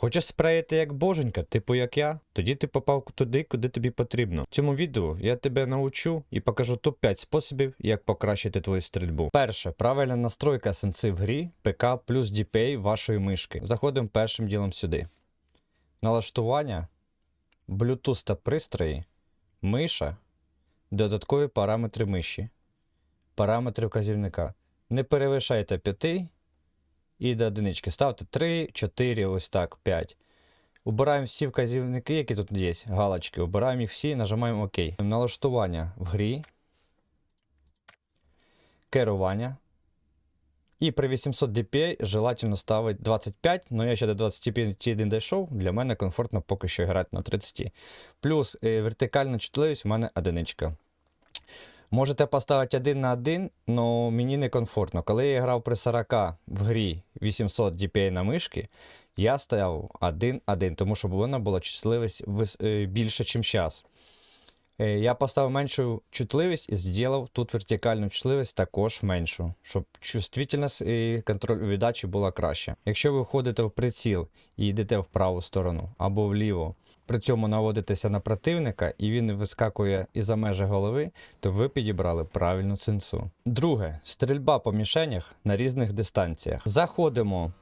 Хочеш спреяти як боженька, типу як я? Тоді ти попав туди, куди тобі потрібно. В цьому відео я тебе научу і покажу топ-5 способів, як покращити твою стрільбу. Перше, правильна настройка сенси в грі, ПК плюс DPI вашої мишки. Заходимо першим ділом сюди. Налаштування, Bluetooth та пристрої, миша, додаткові параметри миші, параметри вказівника. Не перевишайте 5 і до одинички. Ставте 3, 4, ось так, 5. Убираємо всі вказівники, які тут є, галочки. Убираємо їх всі, нажимаємо ОК. Налаштування в грі. Керування. І при 800 DPI желательно ставити 25, але я ще до 25 не дійшов. Для мене комфортно поки що грати на 30. Плюс е, вертикальна чутливість у мене одиничка. Можете поставити один на один, але мені не комфортно. Коли я грав при 40 в грі 800 DPI на мишки, я стояв один-один, тому що вона була щасливість е, більше, ніж зараз. Я поставив меншу чутливість і зробив тут вертикальну чутливість також меншу, щоб чувствительність і контроль віддачі була краще. Якщо ви ходите в приціл і йдете в праву сторону або вліво, при цьому наводитеся на противника і він вискакує із-за межі голови, то ви підібрали правильну сенсу. Друге, стрільба по мішенях на різних дистанціях. Заходимо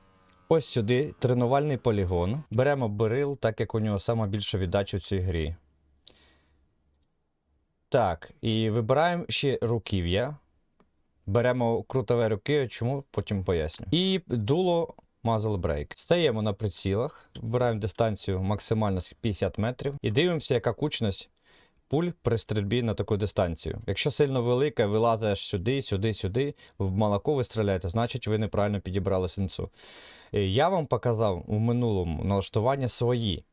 ось сюди, тренувальний полігон. Беремо берил, так як у нього сама більша віддача в цій грі. Так, і вибираємо ще руків'я. Беремо крутове руків'я, чому потім поясню. І дуло Muzzle Brake. Стаємо на прицілах, вибираємо дистанцію максимально 50 метрів і дивимося, яка кучність пуль при стрільбі на таку дистанцію. Якщо сильно велика, вилазиш сюди, сюди, сюди, в молоко ви стріляєте, значить ви неправильно підібрали сенсу. Е, Я вам показав у минулому налаштування свої.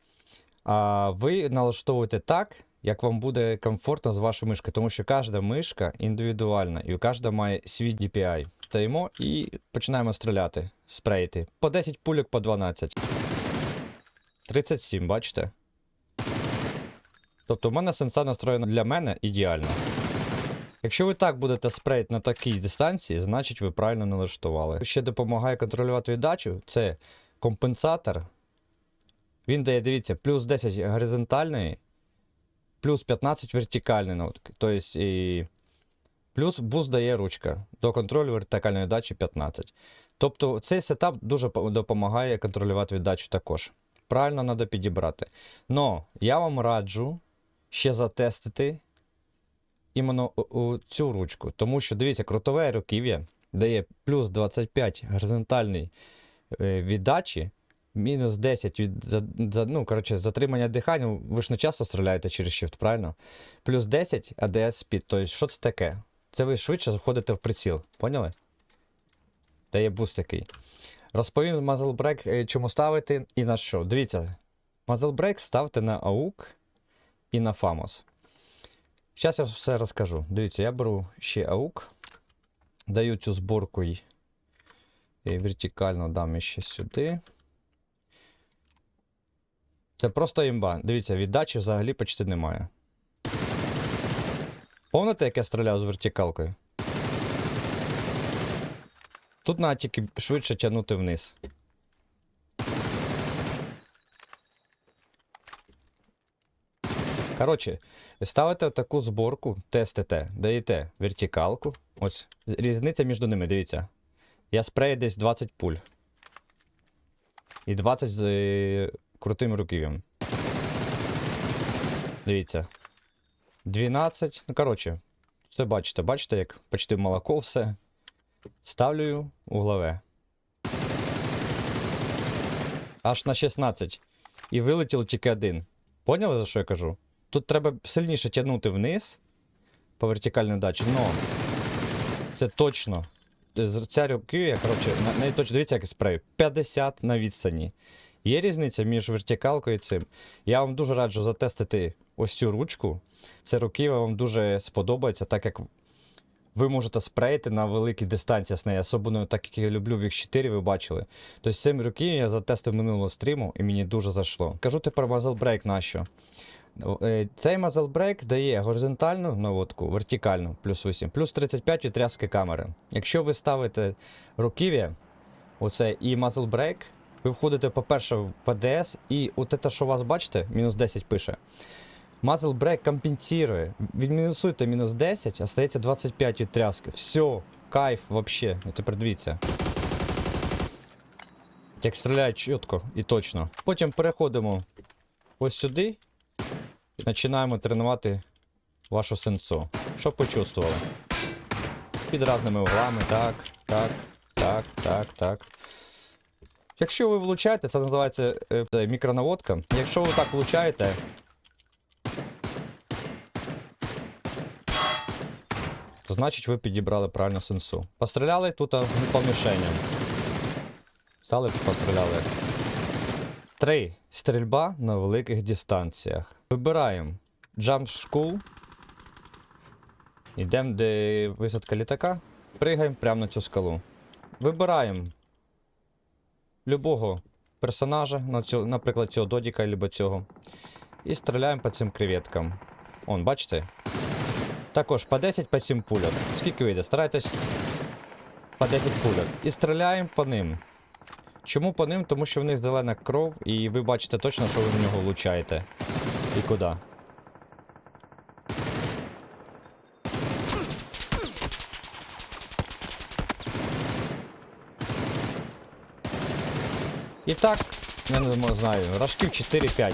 А ви налаштовуєте так, як вам буде комфортно з вашою мишкою, тому що кожна мишка індивідуальна і кожна має свій DPI. Стоїмо і починаємо стріляти, спреїти. По 10 пульок, по 12. 37, бачите? Тобто в мене сенса настроєна для мене ідеально. Якщо ви так будете спрейти на такій дистанції, значить ви правильно налаштували. Ще допомагає контролювати віддачу, це компенсатор. Він дає, дивіться, плюс 10 горизонтальної, плюс 15 вертикальної наводки. Тобто, і... плюс буст дає ручка. До контролю вертикальної віддачі 15. Тобто цей сетап дуже допомагає контролювати віддачу також. Правильно треба підібрати. Но я вам раджу ще затестити іменно цю ручку. Тому що, дивіться, крутове руків'я дає плюс 25 горизонтальної е, віддачі, мінус 10 від за, за, ну, коротше, затримання дихання. Ви ж не часто стріляєте через shift, правильно? Плюс 10 ADS speed. Тобто, що це таке? Це ви швидше заходите в приціл. Поняли? Дає буст такий. Розповім Break, е, чому ставити і на що. Дивіться, Break ставте на AUK і на FAMOS. Зараз я все розкажу. Дивіться, я беру ще AUK, даю цю зборку і вертикально дам ще сюди. Це просто імба. Дивіться, віддачі взагалі почти немає. Помните, як я стріляв з вертикалкою? Тут треба тільки швидше тягнути вниз. Коротше, ставите таку зборку, тестите, даєте вертикалку. Ось різниця між ними, дивіться. Я спрею десь 20 пуль. І 20 з е, крутим руків'ям. Дивіться. 12. Ну, коротше, все бачите, бачите, як почти молоко все. Ставлю углове. Аж на 16. І вилетіло тільки один. Поняли, за що я кажу? Тут треба сильніше тягнути вниз по вертикальній дачі, но це точно. Ця руків'я, коротше, на неї точно дивіться, як я спрею. 50 на відстані. Є різниця між вертикалкою і цим. Я вам дуже раджу затестити ось цю ручку. Це руків'я вам дуже сподобається, так як ви можете спреїти на великій дистанції з нею, особливо так як я люблю в X4, ви бачили. Тобто цим руків'ям я затестив минулого стріму і мені дуже зайшло. Кажу тепер muzzle brake на що. Е, Цей muzzle brake дає горизонтальну наводку, вертикальну, плюс 8, плюс 35 від тряски камери. Якщо ви ставите руків'я, оце і brake, Ви входите, по-перше, в ПДС, і от те, що у вас бачите, мінус 10 пише. Muzzle Break компенсує. Відмінусуйте мінус 10, а стається 25 від тряски. Все, кайф вообще. І тепер дивіться. Як стріляє чітко і точно. Потім переходимо ось сюди і починаємо тренувати вашу сенсу. Щоб почувствували. Під різними углами, так, так, так, так, так. Якщо ви влучаєте, це називається е, е, мікронаводка. Якщо ви так влучаєте. То значить ви підібрали правильно сенсу. Постріляли тут по мішеням. Стали постріляли. 3. Стрільба на великих дистанціях. Вибираємо Jump School. Йдемо, де висадка літака. Пригаємо прямо на цю скалу. Вибираємо любого персонажа, наприклад, цього Додіка або цього. І стріляємо по цим креветкам. Он, бачите? Також по 10 по 7 пульок. Скільки вийде? Старайтесь по 10 пульок. І стріляємо по ним. Чому по ним? Тому що в них зелена кров, і ви бачите точно, що ви в нього влучаєте. І куди. І так, я не знаю, рожків 4-5.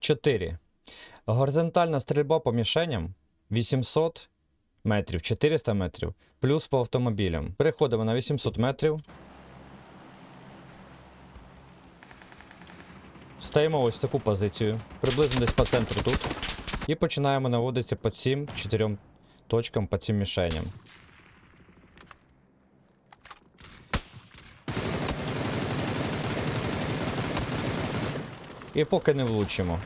Чотири. Горизонтальна стрільба по мішеням 800 метрів, 400 метрів, плюс по автомобілям. Переходимо на 800 метрів. Стаємо ось таку позицію, приблизно десь по центру тут. І починаємо наводитися по цим чотирьом точкам по цим мішеням. І поки не влучимо.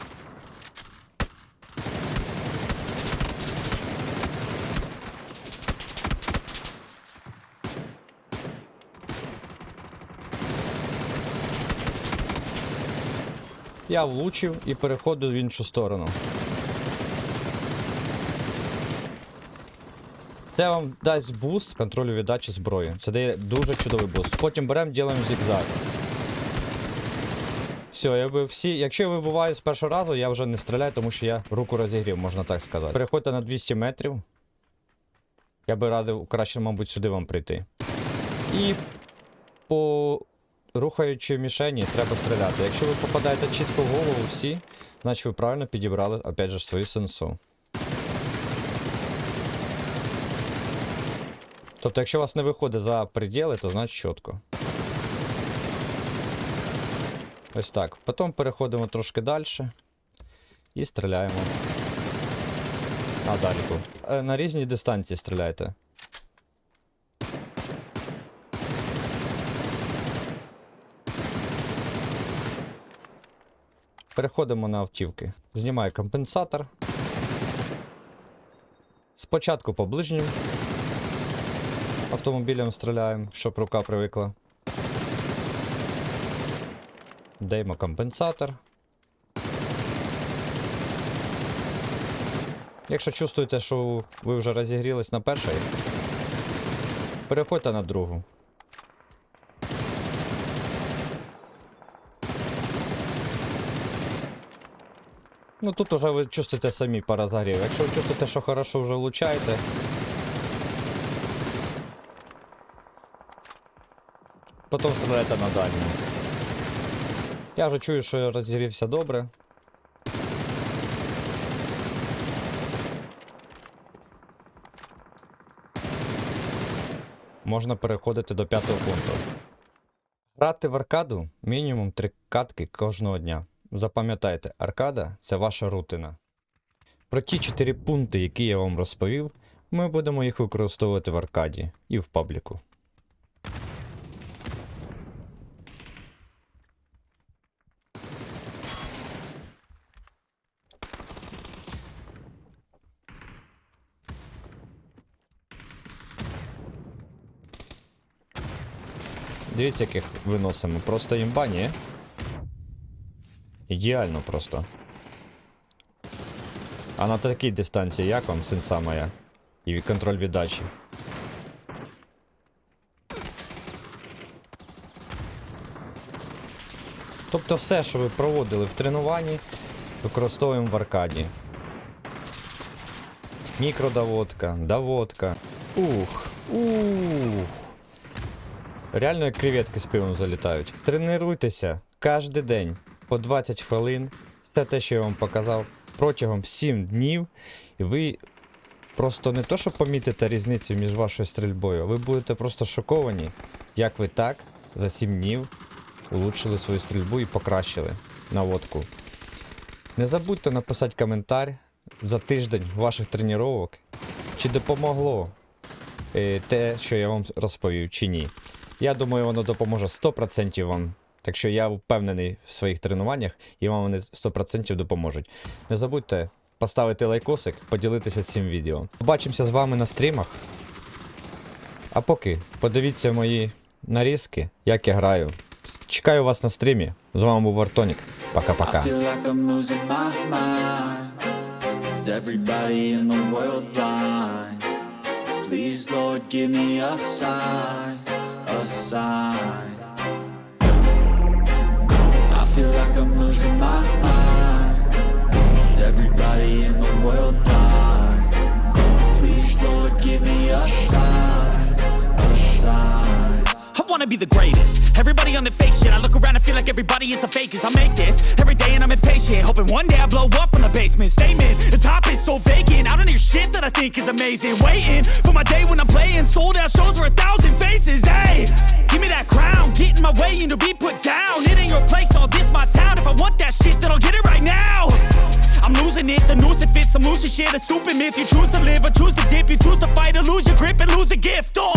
Я влучив і переходжу в іншу сторону. Це вам дасть буст контролю віддачі зброї. Це дає дуже чудовий буст. Потім беремо, ділимо зігзаг. Все, я би всі. Якщо я вибуваю з першого разу, я вже не стріляю, тому що я руку розігрів, можна так сказати. Переходьте на 200 метрів. Я би радив краще, мабуть, сюди вам прийти. І по рухаючи мішені, треба стріляти. Якщо ви попадаєте чітко в голову всі, значить ви правильно підібрали, опять же, свою сенсу. Тобто, якщо у вас не виходить за пределы, то значить чітко. Ось так. Потім переходимо трошки далі і стріляємо. А далі. Е, На різній дистанції стріляйте. Переходимо на автівки. Знімаю компенсатор. Спочатку по ближнім автомобілям стріляємо, щоб рука привикла. Даємо компенсатор. Якщо чувствуєте, що ви вже розігрілись на першій, переходьте на другу. Ну тут уже ви чувствуєте самі по. Якщо ви чувствуєте, що хорошо вже влучаєте. Потім стріляйте на дальню. Я вже чую, що я розігрівся добре. Можна переходити до п'ятого пункту. Грати в аркаду мінімум три катки кожного дня. Запам'ятайте, аркада це ваша рутина. Про ті 4 пункти, які я вам розповів, ми будемо їх використовувати в аркаді і в пабліку. Дивіться, яких виносимо. Просто імба, ні? Ідеально просто. А на такій дистанції як вам сенса моя? І контроль віддачі. Тобто все, що ви проводили в тренуванні, використовуємо в аркаді. Мікродоводка, доводка. Ух, ух. Реально як креветки з пивом залітають. Тренуйтеся кожен день по 20 хвилин. Все те, що я вам показав, протягом 7 днів. І ви просто не то, що помітите різницю між вашою стрільбою, ви будете просто шоковані, як ви так за 7 днів улучшили свою стрільбу і покращили наводку. Не забудьте написати коментар за тиждень ваших тренувань, чи допомогло е, те, що я вам розповів, чи ні. Я думаю, воно допоможе 100% вам. Так що я впевнений в своїх тренуваннях і вам вони 100% допоможуть. Не забудьте поставити лайкосик, поділитися цим відео. Побачимося з вами на стрімах. А поки подивіться мої нарізки, як я граю. Чекаю вас на стрімі. З вами був Вартонік. Пока-пока. Losing my mind. Is everybody in the world blind? Please, Lord, give me a sign, a sign. I wanna be the greatest. Everybody on the fake shit. I look around and feel like everybody is the fakest. I make this every day and I'm impatient. Hoping one day I blow up from the basement. Statement, the top is so vacant. I don't hear shit that I think is amazing. Waiting for my day when I'm playing. Sold out shows for a thousand faces. Hey, give me that crown. Get in my way and to be put down. It ain't your place, all this my town. If I want that shit, then I'll get it right now. I'm losing it, the noose it fits. I'm losing shit, a stupid myth. You choose to live or choose to dip. You choose to fight or lose your grip and lose a gift. Oh.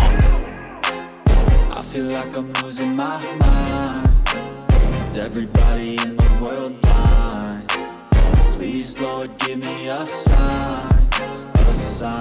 I feel like I'm losing my mind. Is everybody in the world blind? Please, Lord, give me a sign, a sign.